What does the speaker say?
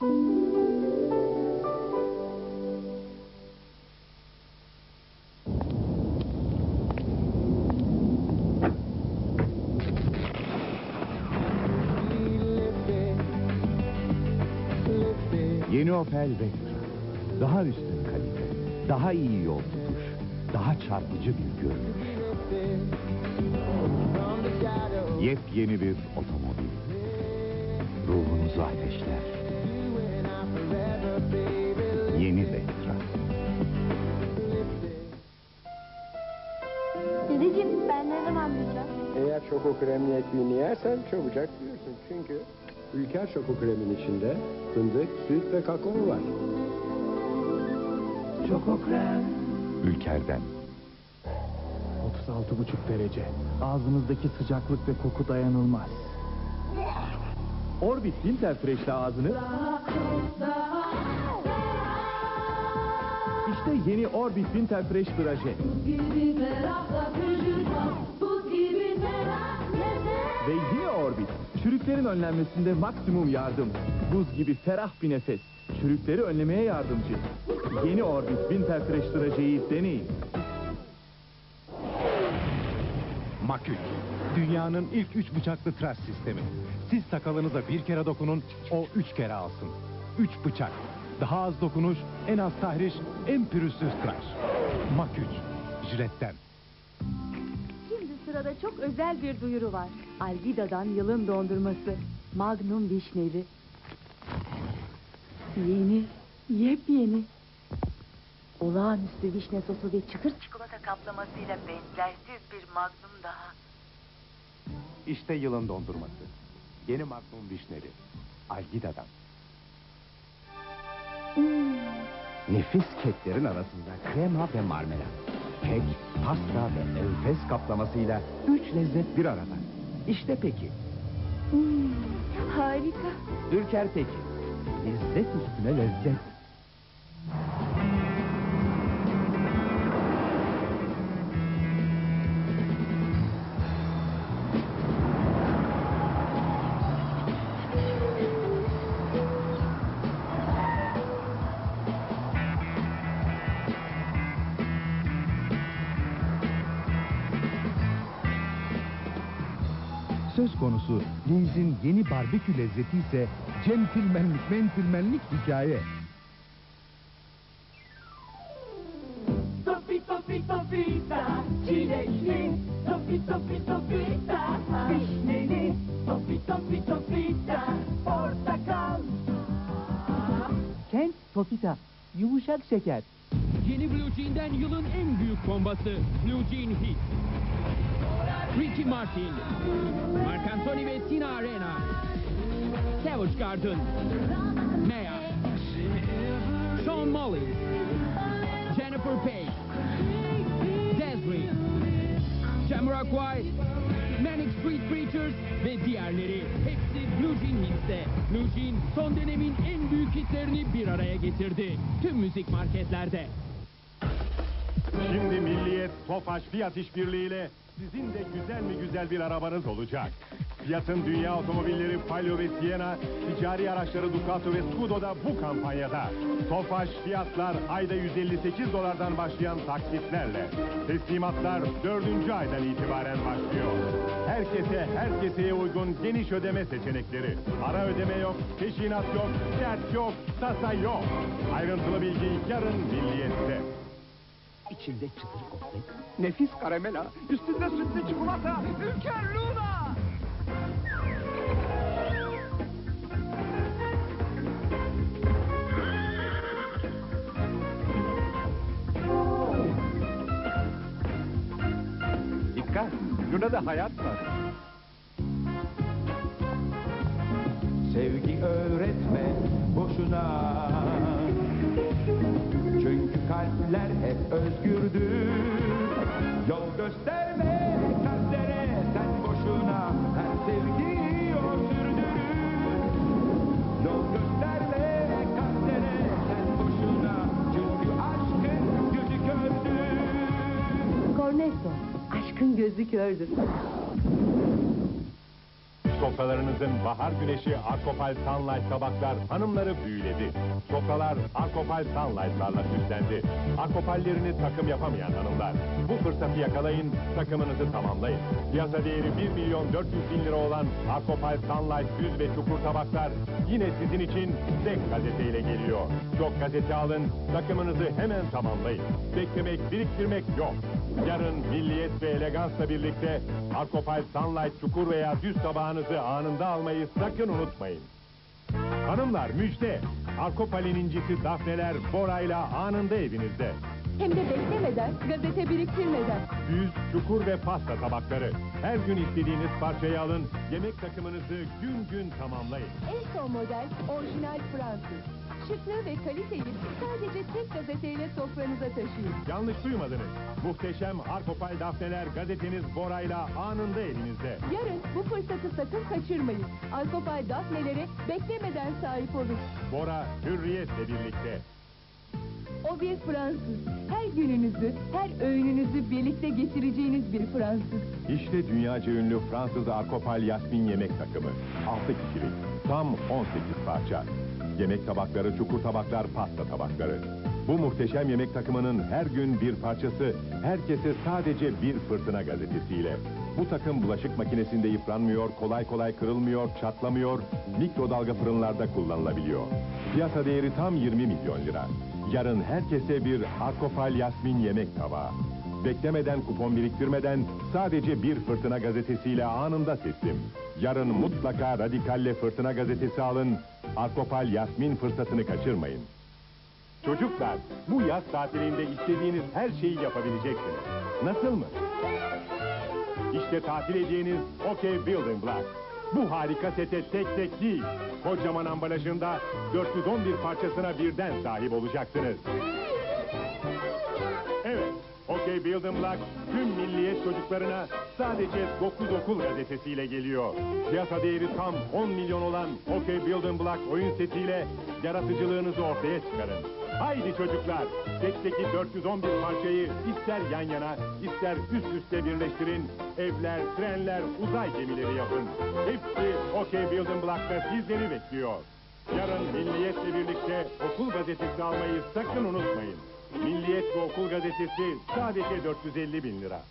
Yeni Opel Vectra. Daha üstün kalite, daha iyi yol tutuş, daha çarpıcı bir görünüş. Yepyeni bir otomobil. Ruhunuzu ateşler. Şoko kremli ekmeğini yersen çabucak büyürsün. Çünkü Ülker şoko kremin içinde fındık, süt ve kakao var. Ülker'den. 36,5 derece. Ağzınızdaki sıcaklık ve koku dayanılmaz. Orbit Winterfresh'le ağzını... İşte yeni Orbit Winterfresh Draje. gibi merakla Buz gibi merak Ve yine Orbit. Çürüklerin önlenmesinde maksimum yardım. Buz gibi ferah bir nefes. Çürükleri önlemeye yardımcı. Yeni Orbit Winterfresh Draje'yi deneyin. Makül. Dünyanın ilk üç bıçaklı tıraş sistemi. Siz sakalınıza bir kere dokunun, o üç kere alsın. Üç bıçak. Daha az dokunuş, en az tahriş, en pürüzsüz tıraş. Makül. Jiletten. Sırada çok özel bir duyuru var. Algida'dan yılın dondurması. Magnum vişneli. Yeni, yepyeni. Olağanüstü vişne sosu ve çıtır çikolata kaplamasıyla benzersiz bir magnum daha. İşte yılın dondurması. Yeni Magnum Vişneli. Algida'dan. Nefis keklerin arasında krema ve marmelat. Kek, pasta ve enfes kaplamasıyla üç lezzet bir arada. İşte peki. Hmm, harika. Ülker peki. Lezzet üstüne lezzet. Söz konusu Reis'in yeni barbekü lezzeti ise centilmenlik mentilmenlik hikaye. Topi topi topita Çilekli Topi topi topita Vişneli Topi topi topita Portakal Kent Topita. Yumuşak şeker. Yeni Blue Jean'den yılın en büyük bombası Blue Jean Hit. Ricky Martin, Marc Anthony ve Tina Arena, Savage Garden, Maya, Sean Molly, Jennifer Page, Desiree, Jamiroquai, Manic Street Preachers ve diğerleri. Hepsi Blue Jean Hits'te. Blue Jean son dönemin en büyük hitlerini bir araya getirdi. Tüm müzik marketlerde. Şimdi Milliyet Tofaş Fiyat İşbirliği'yle sizin de güzel mi güzel bir arabanız olacak. Fiyat'ın dünya otomobilleri Palio ve Siena, ticari araçları Ducato ve Scudo'da bu kampanyada. Tofaş fiyatlar ayda 158 dolardan başlayan taksitlerle. Teslimatlar 4. aydan itibaren başlıyor. Herkese, herkeseye uygun geniş ödeme seçenekleri. Ara ödeme yok, peşinat yok, dert yok, tasa yok. Ayrıntılı bilgi yarın Milliyet'te. İçinde çıtır gofret, nefis karamela, üstünde sütlü çikolata, Ülker Luna! Dikkat! Luna'da hayat var. Sevgi öğretme boşuna Çünkü kalpler özgürdür. Yol gösterme kalplere sen boşuna Her sevgiyi o sürdürür Yol gösterme kalplere sen boşuna Çünkü aşkın gözü kördür. Cornetto, aşkın gözü kördür. Sofralarınızın bahar güneşi Akopal Sunlight tabaklar hanımları büyüledi. Sofralar Akopal Sunlight'larla süslendi. Akopallerini takım yapamayan hanımlar. Bu fırsatı yakalayın, takımınızı tamamlayın. Piyasa değeri 1 milyon 400 bin lira olan Akopal Sunlight düz ve çukur tabaklar yine sizin için tek gazeteyle geliyor. Çok gazete alın, takımınızı hemen tamamlayın. Beklemek, biriktirmek yok. Yarın milliyet ve elegansla birlikte Akopal Sunlight çukur veya düz tabağınızı anında almayı sakın unutmayın. Hanımlar müjde! Akopal'in incisi Dafneler Bora'yla anında evinizde. Hem de beklemeden, gazete biriktirmeden. Düz, çukur ve pasta tabakları. Her gün istediğiniz parçayı alın, yemek takımınızı gün gün tamamlayın. En son model orijinal Fransız. Şıklığı ve kaliteyi sadece tek gazeteyle sofranıza taşıyın. Yanlış duymadınız. Muhteşem Arkopal Dafneler gazeteniz Bora'yla anında elinizde. Yarın bu fırsatı sakın kaçırmayın. Alkopay Dafne'lere beklemeden sahip olun. Bora hürriyetle birlikte. O bir Fransız. Her gününüzü, her öğününüzü birlikte geçireceğiniz bir Fransız. İşte dünyaca ünlü Fransız Arkopal Yasmin yemek takımı. 6 kişilik. Tam 18 parça. Yemek tabakları, çukur tabaklar, pasta tabakları. Bu muhteşem yemek takımının her gün bir parçası, herkese sadece bir fırtına gazetesiyle. Bu takım bulaşık makinesinde yıpranmıyor, kolay kolay kırılmıyor, çatlamıyor, mikrodalga fırınlarda kullanılabiliyor. Piyasa değeri tam 20 milyon lira. Yarın herkese bir Arkopal Yasmin yemek tabağı. Beklemeden kupon biriktirmeden sadece bir fırtına gazetesiyle anında teslim. Yarın mutlaka Radikal'le fırtına gazetesi alın. Arkopal Yasmin fırsatını kaçırmayın. Çocuklar, bu yaz tatilinde istediğiniz her şeyi yapabileceksiniz. Nasıl mı? İşte tatil hediyeniz OK Building Block. Bu harika sete tek tek değil, kocaman ambalajında 411 parçasına birden sahip olacaksınız. Evet, OK Building Block tüm milliyet çocuklarına sadece 9 okul gazetesiyle geliyor. Piyasa değeri tam 10 milyon olan OK Building Block oyun setiyle yaratıcılığınızı ortaya çıkarın. Haydi çocuklar, setteki 411 parçayı ister yan yana, ister üst üste birleştirin. Evler, trenler, uzay gemileri yapın. Hepsi OK Building Block'ta sizleri bekliyor. Yarın Milliyet'le birlikte okul gazetesi almayı sakın unutmayın. Milliyet ve Okul Gazetesi sadece 450 bin lira.